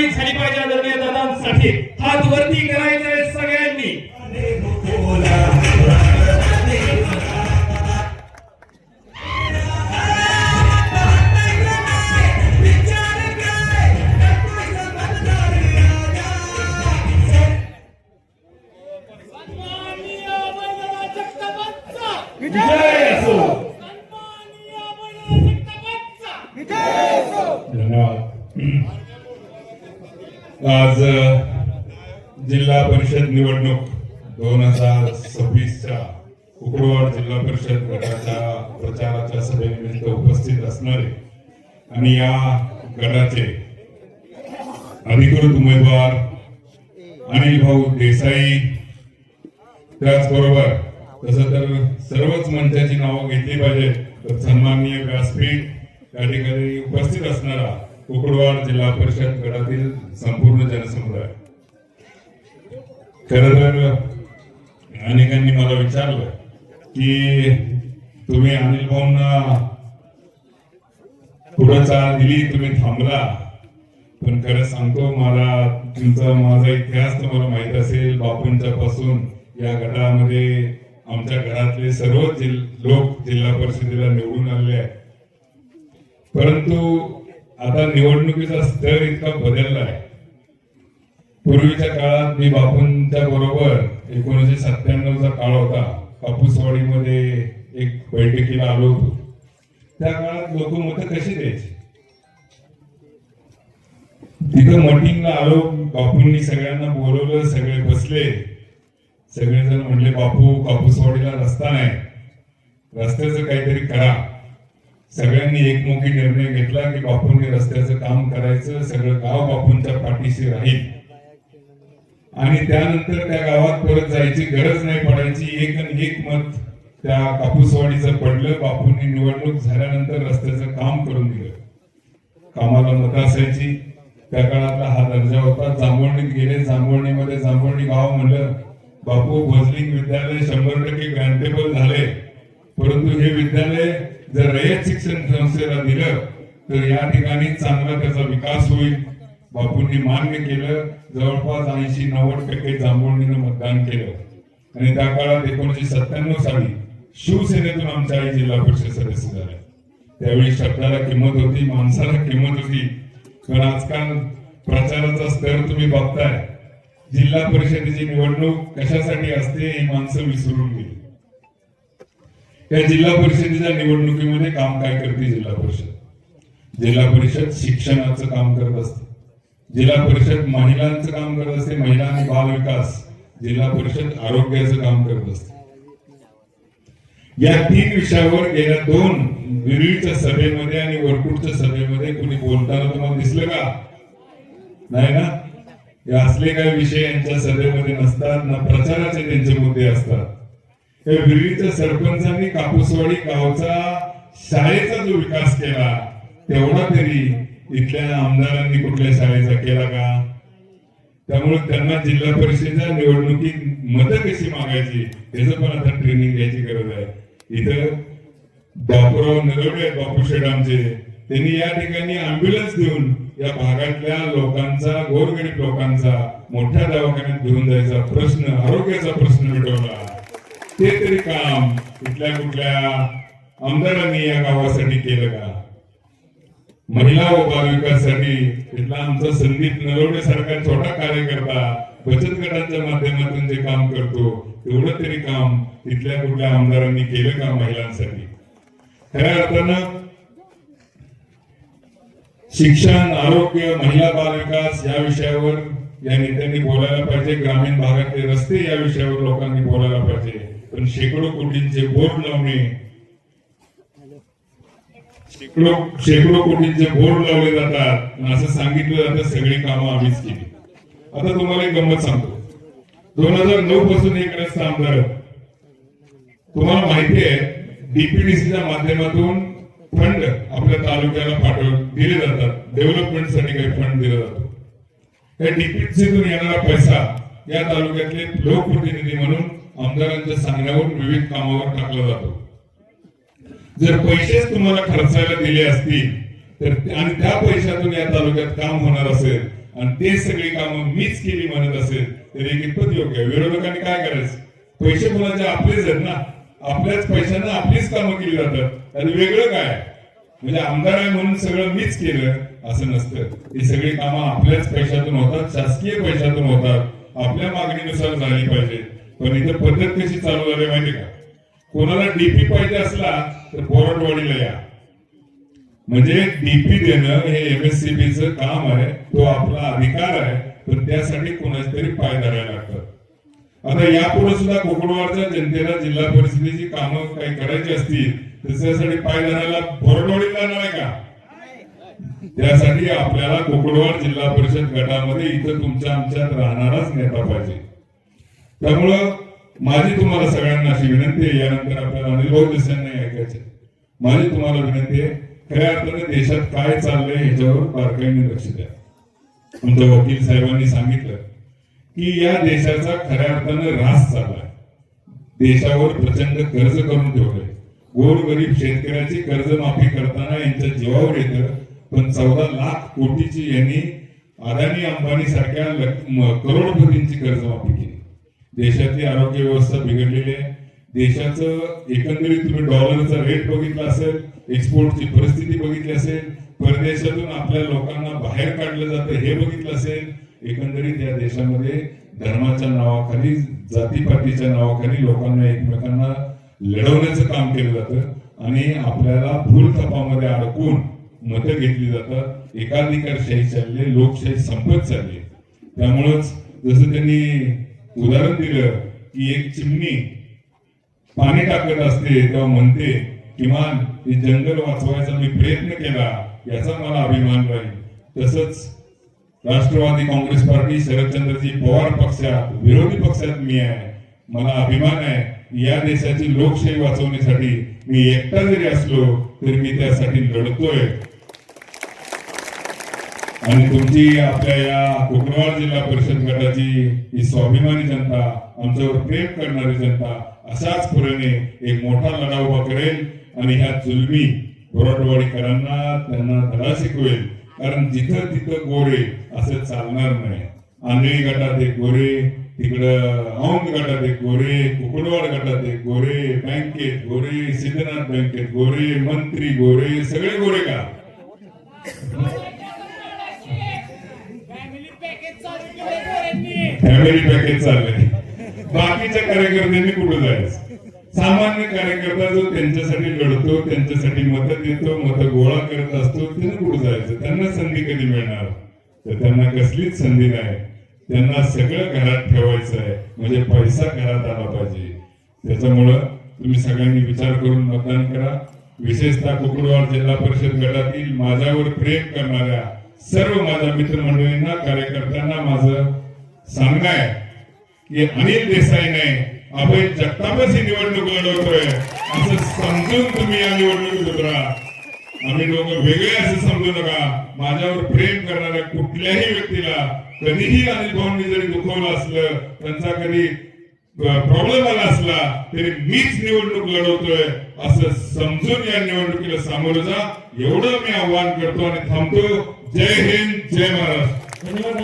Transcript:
कारवाई झाली पाहिजे आदरणीय दादांसाठी. हात वरती करायचे आज जिल्हा परिषद निवडणूक दोन हजार सव्वीसच्या उकडवाड जिल्हा परिषद गटाच्या प्रचाराच्या सभेनिमित्त उपस्थित असणारे आणि या गटाचे अधिकृत उमेदवार अनिल भाऊ देसाई. त्याचबरोबर तसं तर सर्वच मंचाची नावं घेतली पाहिजेत. तर सन्माननीय व्यासपीठ या ठिकाणी उपस्थित असणारा कुकुडवाड जिल्हा परिषद गटातील संपूर्ण जनसमुदाय. खर तर अनेकांनी मला विचारलं की तुम्ही अनिल भाऊंना पुढं चाल दिली तुम्ही थांबला. पण खरं सांगतो मला तुमचा माझा इतिहास तुम्हाला माहीत असेल बापूंच्या पासून या गटामध्ये आमच्या घरातले सर्व जिल- लोक जिल्हा परिषदेला निवडून आलेले आहेत. परंतु आता निवडणुकीचा स्तर इतका बदलला आहे. पूर्वीच्या काळात मी बापूंच्या बरोबर एकोणीसशे सत्त्याण्णवचा काळ होता. कापूसवाडीमध्ये एक बैठकीला आलो होतो. त्या काळात लोक मतं कशी द्यायची? तिथं मटिंगला आलो बापूंनी सगळ्यांना बोलवलं सगळे बसले. सगळेजण म्हणले बापू कापूसवाडीला रस्ता नाही. रस्त्याचं काहीतरी करा. सगळ्यांनी एकमुखी निर्णय घेतला की बापूंनी रस्त्याचं काम करायचं सगळं गाव बापूंच्या पाठीशी राहील. आणि त्यानंतर त्या गावात परत जायची गरज नाही पडायची. एक आणि एक मत त्या कापूसवाडीचं पडलं बापूंनी निवडणूक झाल्यानंतर रस्त्याचं काम करून दिलं. कामाला मत असायची. त्या काळातला हा दर्जा होता. जांभवणीत गेले जांभवणीमध्ये जांभवणी गाव म्हणलं बापू भोजलिंग विद्यालय शंभर टक्के ग्रँटेबल झाले. परंतु हे विद्यालय जर रयत शिक्षण संस्थेला दिलं तर या ठिकाणी चांगला त्याचा विकास होईल. बापूंनी मान्य केलं जवळपास ऐंशी नव्वद टक्के जांभोळणीनं मतदान केलं. आणि त्या काळात एकोणीशे सत्त्याण्णव साली शिवसेनेतून आमच्या आई जिल्हा परिषद सदस्य झाले. त्यावेळी शब्दाला किंमत होती माणसाला किंमत होती. पण आजकाल प्रचाराचा स्तर तुम्ही बघताय. जिल्हा परिषदेची निवडणूक कशासाठी असते ही माणसं विसरून गेली. या जिल्हा परिषदेच्या निवडणुकीमध्ये काम काय करते जिल्हा परिषद? जिल्हा परिषद शिक्षणाचं काम करत असते. जिल्हा परिषद महिलांचं काम करत असते महिला आणि बाल विकास. जिल्हा परिषद आरोग्याचं काम करत असते. या तीन विषयावर गेल्या दोन विरळीच्या सभेमध्ये आणि वरकुटच्या सभेमध्ये कोणी बोलताना तुम्हाला दिसलं का? नाही ना? हे असले काही विषय यांच्या सभेमध्ये नसतात ना प्रचाराचे त्यांचे मुद्दे असतात. विविध सरपंचांनी कापूसवाडी गावचा शाळेचा जो विकास केला तेवढा तरी इथल्या आमदारांनी कुठल्या शाळेचा केला का? त्यामुळे त्यांना जिल्हा परिषदेच्या निवडणुकीत मदत कशी मागायची त्याचं पण आता ट्रेनिंग घ्यायची गरज आहे. इथं बापूराव नरवडे बापू शेड आमचे त्यांनी या ठिकाणी अँब्युलन्स देऊन या भागातल्या लोकांचा गोरगरीब लोकांचा मोठ्या दवाखान्यात घेऊन जायचा प्रश्न आरोग्याचा प्रश्न मिटवला. ते तरी काम कुठल्या कुठल्या आमदारांनी या गावासाठी केलं का? महिला व बालविकासासाठी तिथला आमचा संदीप नरवडे छोटा कार्यकर्ता बचत गटांच्या माध्यमातून जे काम करतो तेवढं तरी काम तिथल्या कुठल्या आमदारांनी केलं का महिलांसाठी? खऱ्या अर्थानं शिक्षण आरोग्य महिला बालविकास या विषयावर या नेत्यांनी बोलायला पाहिजे ग्रामीण भागातले रस्ते या विषयावर लोकांनी बोलायला पाहिजे. पण शेकडो कोटींचे बोर्ड लावणे. शेकडो शेकडो कोटींचे बोर्ड लावले जातात. असं सांगितलं जातं सगळी कामं आम्हीच केली. आता तुम्हाला एक गंमत सांगतो. दोन हजार नऊ पासून एक रस्ता आमदार. तुम्हाला माहिती आहे डीपीडीसीच्या माध्यमातून फंड आपल्या तालुक्याला पाठव दिले जातात. डेव्हलपमेंटसाठी काही फंड दिला जातो त्या डीपीडीसीतून येणारा पैसा या तालुक्यातले लोकप्रतिनिधी म्हणून आमदारांच्या सांगण्यावर विविध कामावर टाकला जातो. जर पैसेच तुम्हाला खर्चायला दिले असतील तर आणि त्या पैशातून या तालुक्यात काम होणार असेल आणि ते सगळी कामं मीच केली म्हणत असेल तर हे कितपत योग्य आहे? विरोधकांनी काय करायचं? पैसे कोणाचे? आपलेच आहेत ना. आपल्याच पैशांना आपलीच कामं केली जातात. आणि वेगळं काय? म्हणजे आमदार आहे म्हणून सगळं मीच केलं असं नसतं. ही सगळी कामं आपल्याच पैशातून होतात शासकीय पैशातून होतात. आपल्या मागणीनुसार झाली पाहिजे पण इथं पद्धत कशी चालू झाली माहिती का? कोणाला डीपी पाहिजे असला तर बोरडवाडीला या. म्हणजे डीपी देणं हे एमएससीबीच काम आहे तो आपला अधिकार आहे पण त्यासाठी कोणाचे तरी पाय धरायला लागतात. आता यापुढे सुद्धा कोकणवाडच्या जनतेला जिल्हा परिषदेची कामं काही करायची असतील त्याच्यासाठी त्यासाठी पाय धरायला बोरडवाडीला जाणार आहे का? त्यासाठी आपल्याला कोकणवाड जिल्हा परिषद गटामध्ये इथं तुमच्या आमच्यात राहणाराच नेता पाहिजे. त्यामुळं माझी तुम्हाला सगळ्यांना अशी विनंती आहे यानंतर आपल्याला अनिल भाऊ देसाईंना ऐकायचे माझी तुम्हाला विनंती आहे खऱ्या अर्थाने देशात काय चाललंय ह्याच्यावर बारकाईने लक्ष द्या. आमच्या वकील साहेबांनी सांगितलं की या देशाचा खऱ्या अर्थाने ऱ्हास चाललाय. देशावर प्रचंड कर्ज करून ठेवलंय. गोरगरीब शेतकऱ्याची कर्जमाफी करताना यांच्या जीवावर येतं पण चौदा लाख कोटीची यांनी अदानी अंबानी सारख्या लक- करोडपतींची कर्जमाफी केली. देशाची आरोग्य व्यवस्था बिघडलेली आहे. देशाचं एकंदरीत तुम्ही डॉलरचा रेट बघितला असेल एक्सपोर्टची परिस्थिती बघितली असेल परदेशातून आपल्या लोकांना बाहेर काढलं जातं हे बघितलं असेल एकंदरीत या देशामध्ये धर्माच्या नावाखाली जातीपातीच्या नावाखाली लोकांना एकमेकांना लढवण्याचं काम केलं जातं आणि आपल्याला फुलथपामध्ये अडकून मतं घेतली जातात. एकाधिकारशाही चालली लोकशाही संपत चालली त्यामुळंच जसं त्यांनी उदाहरण दिलं की एक चिमणी पाणी टाकत असते तेव्हा म्हणते किमान हे जंगल वाचवायचा मी प्रयत्न केला याचा मला अभिमान राहील. तसंच राष्ट्रवादी काँग्रेस पार्टी शरदचंद्रजी पवार पक्षात विरोधी पक्षात मी आहे. मला अभिमान आहे या देशाची लोकशाही वाचवण्यासाठी मी एकटा जरी असलो तरी मी त्यासाठी लढतोय. आणि तुमची आपल्या या कोकणवाड जिल्हा परिषद गटाची ही स्वाभिमानी जनता आमच्यावर प्रेम करणारी जनता अशाच पुढे एक मोठा लढा उभा करेल आणि ह्या जुलमी बोराटवाडीकरांना त्यांना धडा शिकवेल. कारण जिथं तिथं गोरे असं चालणार नाही. आंधळी गटात एक गोरे तिकडं औंध गटात एक गोरे कुकडवाड गटात एक गोरे बँकेत गोरे सिद्धनाथ बँकेत गोरे मंत्री गोरे सगळे गोरे का? पोरांनी. पॅकेज चाललंय बाकीच्या कार्यकर्त्यांनी कुठं जायचं? सामान्य कार्यकर्ता जो त्यांच्यासाठी लढतो त्यांच्यासाठी मतं देतो मतं गोळा करत असतो त्यांना कुठं जायचं? त्यांना संधी कधी मिळणार? तर त्यांना कसलीच संधी नाही. त्यांना सगळं घरात ठेवायचं आहे. म्हणजे पैसा घरात आला पाहिजे. त्याच्यामुळं तुम्ही सगळ्यांनी विचार करून मतदान करा. विशेषतः कुकडवाड जिल्हा परिषद गटातील माझ्यावर प्रेम करणाऱ्या सर्व माझ्या मित्रमंडळींना कार्यकर्त्यांना माझं सांगणं आहे की अनिल देसाईने अभय जगतापच ही निवडणूक लढवतोय असं समजून तुम्ही या निवडणुकीत उतरा. आम्ही लोक वेगळे असं समजू नका. माझ्यावर प्रेम करणाऱ्या कुठल्याही व्यक्तीला कधीही अनिल भाऊंनी जरी दुखवलं असलं त्यांचा कधी प्रॉब्लेम आला असला तरी मीच निवडणूक लढवतोय असं समजून या निवडणुकीला सामोरं जा. एवढं मी आव्हान करतो आणि थांबतो. जय हिंद जय महाराष्ट्र.